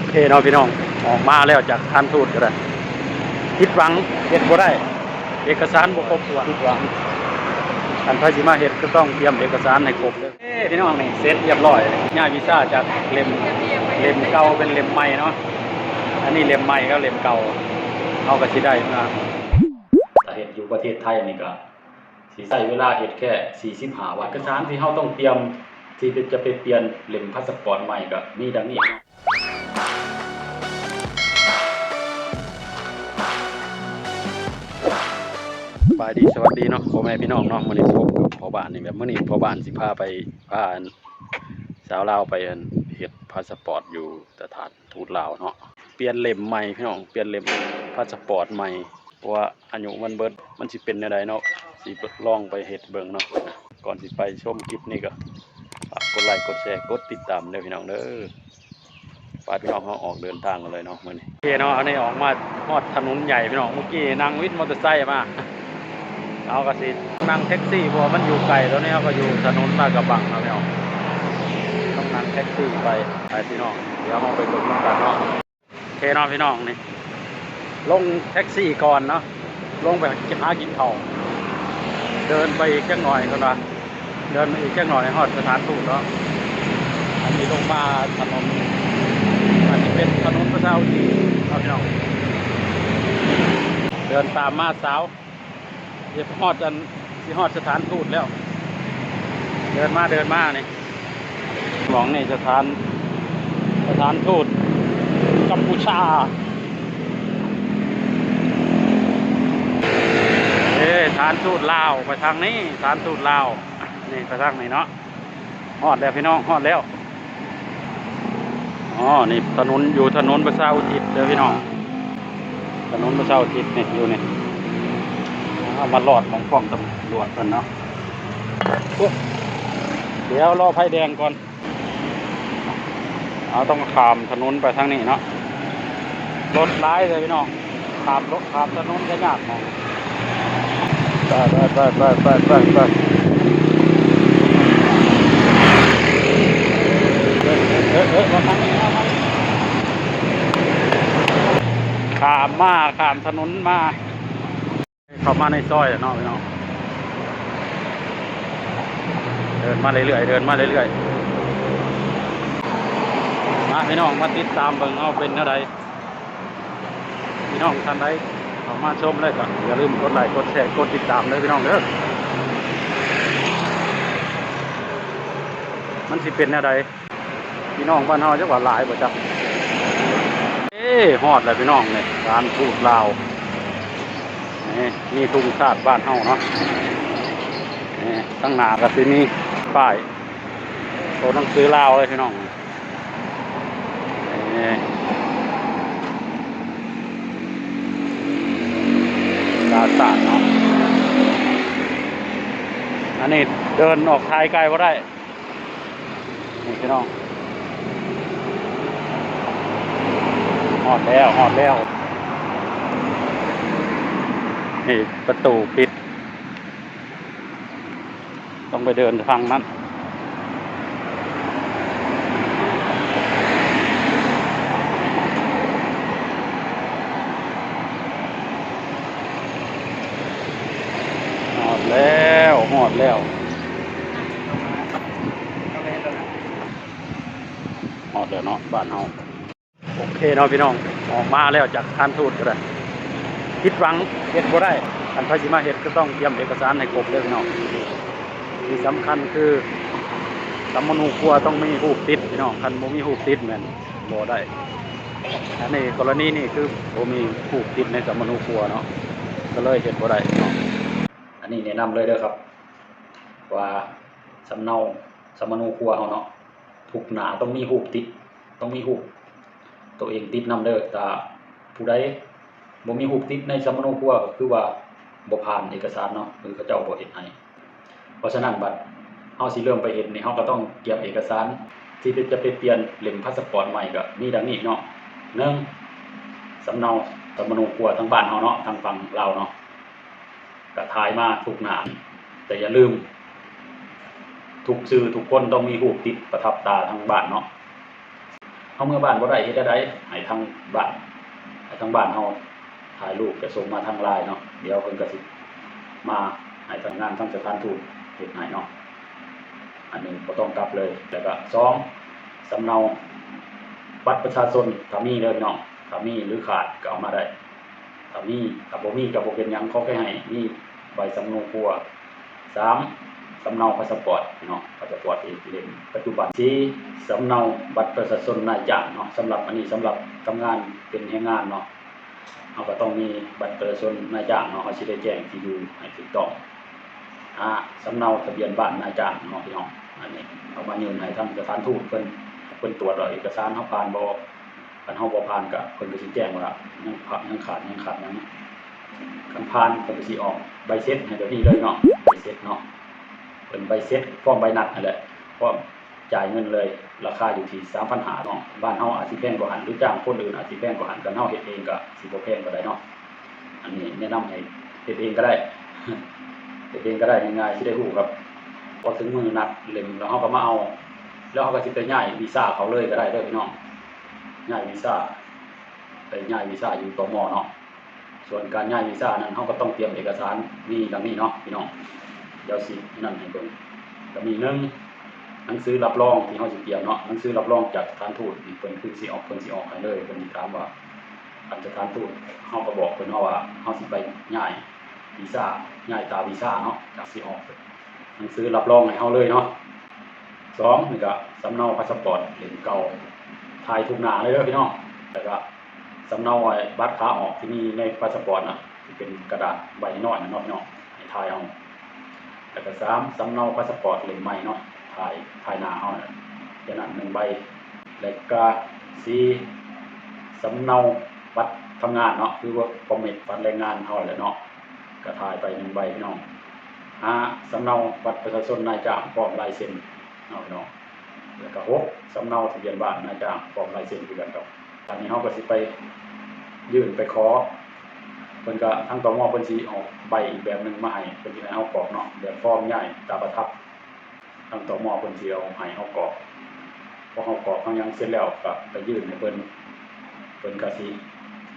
โอเคเนาะพี่น้องออกมาแล้วจากท่านทูตก็ได้คิดหวังเฮ็ดบ่ได้ เอกสารบ่ครบถ้วนคิดหวังอันไผสิมาเฮ็ดก็ต้องเตรียมเอกสารให้ครบเด้อเอ้พี่น้องนี่เสร็จเรียบร้อยย่าวีซ่าจากเล่มเล่มเก่าเป็นเล่มใหม่เนาะอันนี้เล่มใหม่ก็เล่มเก่าเอาก็สิได้มาถ้าเฮ็ดอยู่ประเทศไทยนี่ก็สิใช้เวลาเฮ็ดแค่45วันเอกสารที่เฮาต้องเตรียมที่จะไปเปลี่ยนเล่มพาสปอร์ตใหม่ก็มีดังนี้ บายดีสวัสดีเนาะพ่อแม่พี่น้องเนาะมื้อนี้พบกับพ่อบ้านนี่แบบมื้อนี้พ่อบ้านสิพาไปพาสาวลาวไปเฮ็ดพาสปอร์ตอยู่สถานทูตลาวเนาะเปลี่ยนเล่มใหม่พี่น้องเปลี่ยนเล่มพาสปอร์ตใหม่เพราะว่าอายุมันเบิดมันสิเป็นแนวใดเนาะสิลองไปเฮ็ดเบิ่งเนาะก่อนสิไปชมคลิปนี้ก็กดไลค์กดแชร์กดติดตามเด้อพี่น้องเด้อฝาพี่น้องเขาออกเดินทางกันเลยเนาะมื้อนี้โอเคเนาะอันนี้ออกมาฮอดถนนใหญ่พี่น้องเมื่อกี้นั่งวินมอเตอร์ไซค์มา เอากระสินั่งแท็กซี่เพราะว่ามันอยู่ไกลแล้วเนี่ยก็อยู่ถนนลาดกระบังนะพี่น้องต้องนั่งแท็กซี่ไปไปพี่น้องเดี๋ยวเราไปกดน้ำกันเนาะเคเนาะพี่น้องนี่ลงแท็กซี่ก่อนเนาะลงไปกินหากินข้าวเดินไปอีกจักหน่อยก็นะเดินไปอีกจักหน่อยฮอดสถานทูตเนาะอันนี้ลงมาถนนอันนี้เป็นถนนประชาอุทิศเนาพี่น้องเดินตามมาสาว เดี๋ยวฮอดอันสิฮอดสถานทูตแล้ว เดินมาเดินมาเนี่หลองนี่สถานสถานทูตกัมพูชาเอ้สถานทูตลาวไปทางนี้สถานทูตลาวนี่ไปทางนี้เนาะฮอดแล้วพี่น้องฮอดแล้วอ๋อนี่ถนนอยู่ถนนประชาอุทิศเด้อพี่น้องถนนประชาอุทิศนี่อยู่นี่ เอามาหลอดของกล้องตำรวจกันเนาะอุ๊ยเดี๋ยวรอไฟแดงก่อน เอาต้องขามถนนไปทางนี้เนาะ รถร้ายเลยพี่น้องขามรถขามถนนก็ยากมองไปไปไปไปไปไปไปเอ๊ะเอ๊ะเอ๊ะมาทางนี้มาทางนี้ขามมาขามถนนมา เข้ามาในซอยเนาะพี่น้องเดินมาเรื่อยๆเดินมาเรื่อยๆมาพี่น้องมาติดตามเบิ่งเอาเป็นเท่าใดพี่น้องท่านใดเข้ามาชมเลยก็อย่าลืมกดไลค์กดแชร์กดติดตามเลยพี่น้องเด้อมันสิเป็นเท่าใดพี่น้องบ้านเฮาจักว่าหลายบ่จ๊ะเอ้ฮอดแล้วพี่น้องเนี่ยร้านทูตลาว นี่ทุ่งชาติบ้านเฮาเนาะนี่ตั้งหนาก็สิมีป้ายโตหนังสือลาวเลยพี่น้องนี่ลาวศาสตร์เนาะอันนี้เดินออกทายไกลก็ได้นี่พี่น้องหอดแล้วหอดแล้ว นี่ ประตูปิด ต้องไปเดินทางนั้นหอดแล้วหอดแล้วหอดแล้วเนาะบ้านเฮาโอเคเนาะพี่น้อง ออกมาแล้วจากท่านทูตก็ได้ คิดหวังเฮ็ดบ่ได้อันพาสิมาเฮ็ดก็ต้องเตรียมเอกสารให้ครบเด้อพี่น้องที่สำคัญคือสำมนูครัวต้องมีรูปติดพี่น้องคันบ่มีรูปติดแม่นบ่ได้อันนี้กรณีนี้คือบ่มีรูปติดในสำมนูครัวเนาะก็เลยเฮ็ดบ่ได้พี่น้องอันนี้แนะนำเลยเด้อครับ ว่าสำเนาสำมนูครัวเฮาเนาะทุกหน้าต้องมีรูปติด ต้องมีรูปตัวเองติดนำเด้อแต่ผู้ใด บ่มีรูปติดในสมโนครัวก็คือว่าบ่ผ่านเอกสารเนาะหรือเขาเจ้าบ่เฮ็ดให้เพราะฉะนั้นบัดเฮาสิเริ่มไปเฮ็ดนี่เฮาก็ต้องเตรียมเอกสาร ที่จะไปเปลี่ยนเล่มพาสปอร์ตใหม่ก็มีดังนี้เนาะหนึ่งสำเนาสำมโนครัวทางบ้านเฮาเนาะทางฝั่งลาเนาะก็ถ่ายมาทุกหน้าแต่อย่าลืม ทุกสื่อทุกคนต้องมีรูปติดประทับตาทางบ้านเนาะเฮาเมื่อบ้านบ่ได้เฮ็ดได้ให้ทางบ้านให้ทางบ้านเฮา ถ่ายรูปจะส่งมาทางไลน์เนาะเดี๋ยวเพิ่นก็สิมาให้ทางงานทางสถานทูตเฮ็ดให้เนาะอันหนึงบ่ต้องกลับเลยแล้วก็สองสำเนาบัตรประชาชนถ้ามีเด้อพี่น้องถ้ามีหรือขาดก็เอามาได้ถ้ามีถ้าบ่มีก็บ่เป็นหยังเขาแค่ให้มีใบสำเนาครัวสามสำเนาพาสปอร์ตพี่น้องพาสปอร์ตอีกเล่มปัจจุบันสี่สำเนาบัตรประชาชนนายจ้างเนาะสำหรับอันนี้สำหรับทำงานเป็นแรงงานเนาะ เราก็ต้องมีบัตรประชาชนนายจ้างเนาะเขาสิได้แจ้งที่อยู่ให้ถูกต้องอ่าสำเนาทะเบียนบ้านนายจ้างเนาะพี่น้องอันนี้เอามายื่นให้ทางสถานทูตเพิ่นเพิ่นตรวจว่าเอกสารเฮาผ่านบ่คันเฮาบ่ผ่านก็เพิ่นก็สิแจ้งว่ายังขาดยังขาดยังขาดหยังคันผ่านเพิ่นก็สิออกใบเสร็จให้เดี๋ยวนี้เลยเนาะใบเสร็จเนาะเพิ่นใบเสร็จพร้อมใบนัดนั่นแหละพร้อม จ่ายเงินเลย ราคาอยู่ที่3,500เนาะบ้านเฮาอาจสิแพงกว่าหันหรือจ้างคนอื่นอาจสิแพงกว่าหันกันเฮาเฮ็ดเองก็สิบ่แพงก็ได้เนาะอันนี้แนะนำให้เฮ็ดเองก็ได้เฮ็ดเองก็ได้ง่ายๆสิได้รู้ครับพอถึงมือนัดเล่มแล้วเฮาก็มาเอา แล้วเฮาก็สิไปย้ายวีซ่าเขาเลยก็ได้เด้อพี่น้องย้ายวีซ่าไปย้ายวีซ่าอยู่ตมเนาะส่วนการย้ายวีซ่านั้นเฮาก็ต้องเตรียมเอกสารมีดังนี้เนาะพี่น้องเดี๋ยวสินั่นให้เบิ่งก็มีหนึ่ง หนังสือรับรองที่เฮาสิเตรียมเนาะหนังสือรับรองจากสถานทูตเพิ่นคือสิออกเพิ่นสิออกให้เลยเพิ่นถามว่าอันสถานทูตเฮาก็บอกเพิ่นว่าเฮาสิไปย้ายวีซ่าย้ายตาวีซ่าเนาะจากสิออกหนังสือรับรองให้เฮาเลยเนาะสองนี่ก็สำเนาพาสปอร์ตเล่มเก่าถ่ายทุกหน้าเลยเด้อพี่น้องแล้วก็สำเนาไอ้บัตรขาออกที่มีในพาสปอร์ตนะที่เป็นกระดาษใบน้อยนะเนาะพี่น้องให้ถ่ายเอาแล้วก็สามสำเนาพาสปอร์ตเล่มใหม่เนาะ ถ่ายถ่ายหน้าเฮาน่ะอย่นั้นหนึ่งใบ แล้วก็สีสำเนาบัตรทำงานเนาะคือว่าคอมเมนต์บัตรแรงงานเท่าแหละเนาะกระถ่ายไปหนึ่งใบพี่น้องห้าสำเนาบัตรประชาชนนายจ้างพร้อมลายเซ็นเนาะพี่น้องแล้วก็หกสำเนาทะเบียนบ้านนายจ้างพร้อมลายเซ็นคือกันครับตอนนี้เราก็สิไปยื่นไปขอเพิ่นก็ทั้งตมเพิ่นสิออกใบอีกแบบหนึ่งมาให้เพิ่นสิให้เฮากรอกเนาะแบบฟอร์มใหญ่ตาประทับ ทั้งตมเพิ่นสิเอาให้เฮากรอกพอเฮากรอกเฮายังเสร็จแล้วก็ไปยื่นให้เพิ่นเพิ่นก็สิ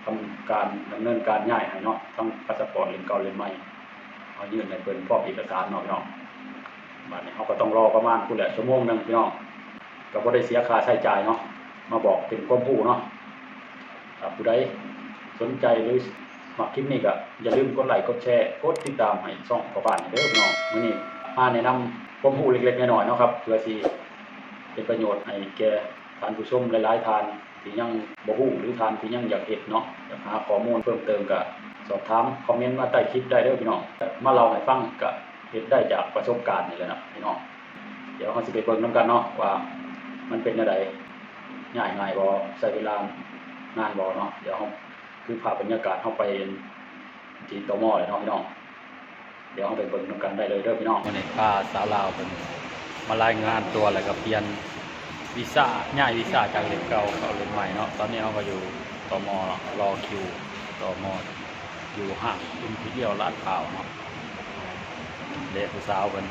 ทำการดำเนินการย้ายให้เนาะทั้งพาสปอร์ตเล่มเก่าเล่มใหม่เอายื่นให้เพิ่นพร้อมเอกสารเนาะพี่น้องบัดนี้เฮาก็ต้องรอประมาณพุ่นแหละชั่วโมงหนึงพี่น้องก็บ่ได้เสียค่าใช้จ่ายเนาะมาบอกเป็นความรู้เนาะถ้าผู้ใดสนใจหรือมักคลิปนี้ก็อย่าลืมกดไลค์กดแชร์กดติดตามให้ช่องพ่อบ้านเด้อพี่น้องมื้อนี้มาแนะนำ ความรู้เล็กๆน้อยๆเนาะครับเพื่อสิเป็นประโยชน์ให้แก่ทานผู้ชมหลายๆทานที่ยังบ่ฮู้หรือทานที่ยังอยากเฮ็ดเนาะอยากหาข้อมูลเพิ่มเติมก็สอบถามคอมเมนต์มาใต้คลิปได้เด้อพี่น้องมาเล่าให้ฟังก็เฮ็ดได้จากประสบการณ์นี่แหละนะพี่น้องเดี๋ยวเราสิไปเบิ่งนํกันเนาะว่ามันเป็นจังไดง่ายง่ายบ่ใช้เวลานานบ่เนาะเดี๋ยวเราคือภาพบรรยากาศเฮาไปที่ตมอเลยเนาะพี่น้อง เดี๋ยวเราไปเบิ่งนํกันได้เลยเด้อพี่น้องวันนี้พาสาวลาวเพิ่นมารายงานตัวแล้วก็เปลี่ยนวีซ่าย้ายวีซ่าจากเล่มเก่าเขาเล่มใหม่เนาะตอนนี้เราก็อยู่ตมรอคิวตมอยู่ห้างอิมพีเรียลลาดพร้าวเนาะเด็กผู้สาวเป็น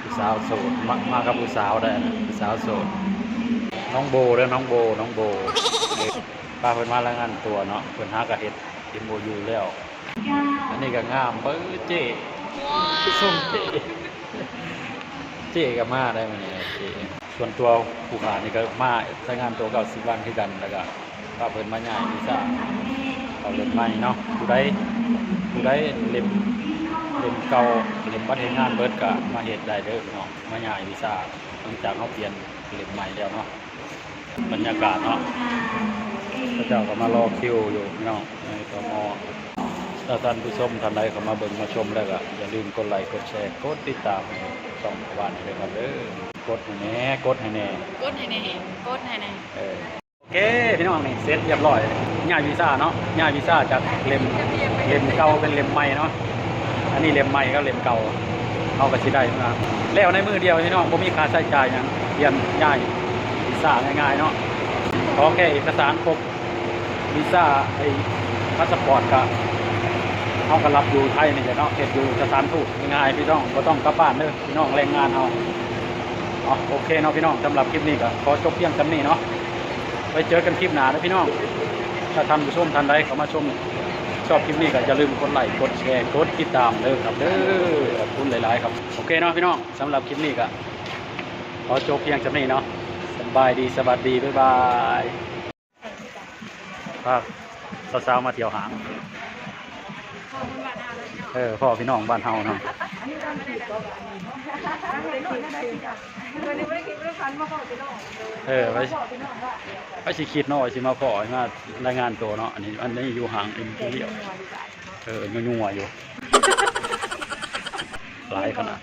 ผู้สาวโสดมามากับผู้สาวได้นะผู้สาวโสดน้องโบด้อน้องโบน้องโบเออป้าเพิ่นมารายงานตัวเนาะเพิ่นหากะเฮ็ด MOU แล้ว อันนี้ก็งามเบิ้เจ๊ส้มเจ๊เจ๊ก็มาได้มาเนี่ยเจ๊ส่วนตัวผู้ขานี่ก็มาใช้งานตัวเก่าสิบวันคือกันแล้วก็ป้าเพิ่นมาใหญ่วีซ่าเขาเล่มใหม่เนาะผู้ใดผู้ใดเล่มเล่มเก่าเล่มบัตรเฮ็ดงานเบิดก็มาเฮ็ดได้เด้อเนาะมาใหญ่วีซ่าหลังจากเขาเปลี่ยนเล่มใหม่แล้วเนาะบรรยากาศเนาะพระเจ้าก็มารอคิวอยู่เนาะในตม ถ้าท่านผู้ชมท่านใดเข้ามาเบิ่งมาชมแล้วก็อย่าลืมกดไลค์กดแชร์กดติดตามให้ช่องบ้านเลยครับเด้อกดให้แหน่กดให้แหน่กดให้แน่กดให้แน่เออโอเคพี่น้องนี่เสร็จเรียบร้อยง่ายวีซ่าเนาะง่ายวีซ่าจากเล่มเล่มเก่าเป็นเล่มใหม่เนาะอันนี้เล่มใหม่ก็เล่มเก่าเอาก็สิได้มาแล้วในมือเดียวพี่น้องบ่มีค่าใช้จ่ายหยังเปลี่ยนง่ายวีซ่าง่ายๆเนาะขอแค่เอกสารครบวีซ่าไอ้พาสปอร์ตก็ เขาก็รับอยู่ไทยนี่แหละเนาะเฮ็ดอยู่สถานทูตง่ายพี่น้องบ่ต้องกลับบ้านเด้อพี่น้องแรงงานเอาอ๋อโอเคเนาะพี่น้องสำหรับคลิปนี้ก็ขอจบเพียงเท่านี้เนาะไว้เจอกันคลิปหน้านะพี่น้องถ้าท่านผู้ชมท่านใดเขามาชมชอบคลิปนี้ก็อย่าลืมกดไลค์กดแชร์กดติดตามเด้อครับเด้อขอบคุณหลาย ๆ ครับโอเคเนาะพี่น้องสำหรับคลิปนี้ก็ขอจบเพียงจำนี้เนาะสบายดีสวัสดีบ๊ายบายครับสาวๆมาเที่ยวหาง เออพ่อพี่น้องบ้านเฮาเนาะเออไปไปสิคิดเนาะว่าสิมาพอให้มารายงานตัวเนาะอันนี้อันนี้อยู่ห่างอินเดียวเออยัวๆอยู่หลายขนาด